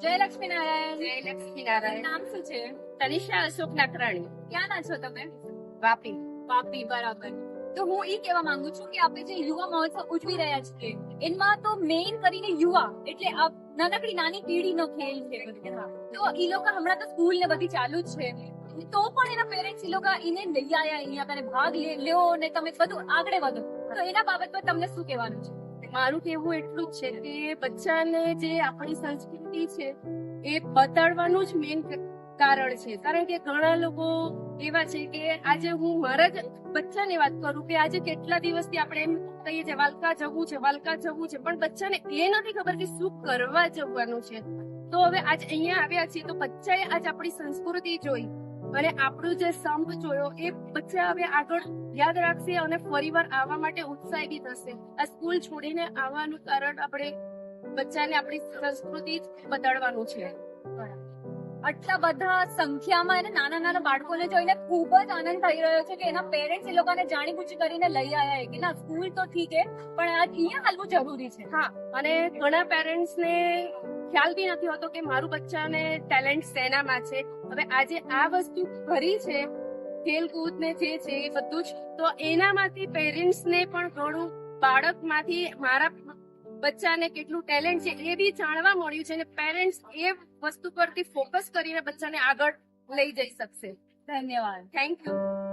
જય લક્ષ્મી નારાયણ. જય લક્ષ્મીનારાયણ નામ શું છે? તનિષા અશોક નકરાણી ક્યાં ના છો તમે? વાપી. વાપી બરાબર. તો હું એ કહેવા માંગુ છું કે આપણે જે યુવા મહોત્સવ ઉજવી રહ્યા છીએ એમાં તો મેઇન કરીને યુવા એટલે આ નાનકડી નાની પેઢીનો ખેલ છે તો એ લોકો હમણાં તો સ્કૂલ ને બધી ચાલુ જ છે. તો પણ એના પેરેન્ટ્સ એ લોકો એને લઈ આયા અહીંયા ભાગ લે- લ્યો ને તમે બધું આગળ વધો. તો એના બાબત પર તમને શું કહેવાનું છે? મારું કહેવું એટલું જ છે કે બચ્ચાને જે આપણી સંસ્કૃતિ છે એ બતાડવાનું જ મેઇન કારણ છે. કારણ કે ઘણા લોકો એવા છે કે આજે હું મારા જ બચ્ચાની વાત કરું કે આજે કેટલા દિવસથી આપણે એમ કહીએ છીએ, વાલકા જવું છે, વાલકા જવું છે, પણ બચ્ચાને એ નથી ખબર કે શું કરવા જવાનું છે. તો હવે આજ અહીંયા આવ્યા છીએ તો બચ્ચાએ આજ આપણી સંસ્કૃતિ જોઈ. અને આપણું જે સંપ જોયો એ બચ્ચા હવે આગળ યાદ રાખશે અને ફરીવાર આવવા માટે ઉત્સાહી થશે. આ સ્કૂલ છોડીને આવવાનું કારણ આપણે બચ્ચાને આપણી સંસ્કૃતિ બદલવાનું બતાડવાનું છે. આટલા બધા સંખ્યામાં એને નાના નાના બાળકોને જોઈને ખૂબ જ આનંદ થઈ રહ્યો છે કે એના પેરેન્ટ્સ એ લોકોને જાણી કરીને લઈ આવ્યા કે ના સ્કૂલ તો ઠીક છે પણ આ અહીંયા હાલવું જરૂરી છે. હા અને ઘણા પેરેન્ટ્સ ને ખ્યાલ બી નથી હોતો કે મારું બચ્ચાને ટેલેન્ટ સેનામાં છે. હવે આજે આ વસ્તુ કરી છે ખેલકૂદ ને જે છે એ બધું જ તો એનામાંથી પેરેન્ટ્સ ને પણ ઘણું બાળકમાંથી મારા બચ્ચાને કેટલું ટેલેન્ટ છે એ બી જાણવા મળ્યું છે અને પેરેન્ટ્સ એ વસ્તુ પરથી ફોકસ કરીને બચ્ચાને આગળ લઈ જઈ શકશે. ધન્યવાદ. Thank you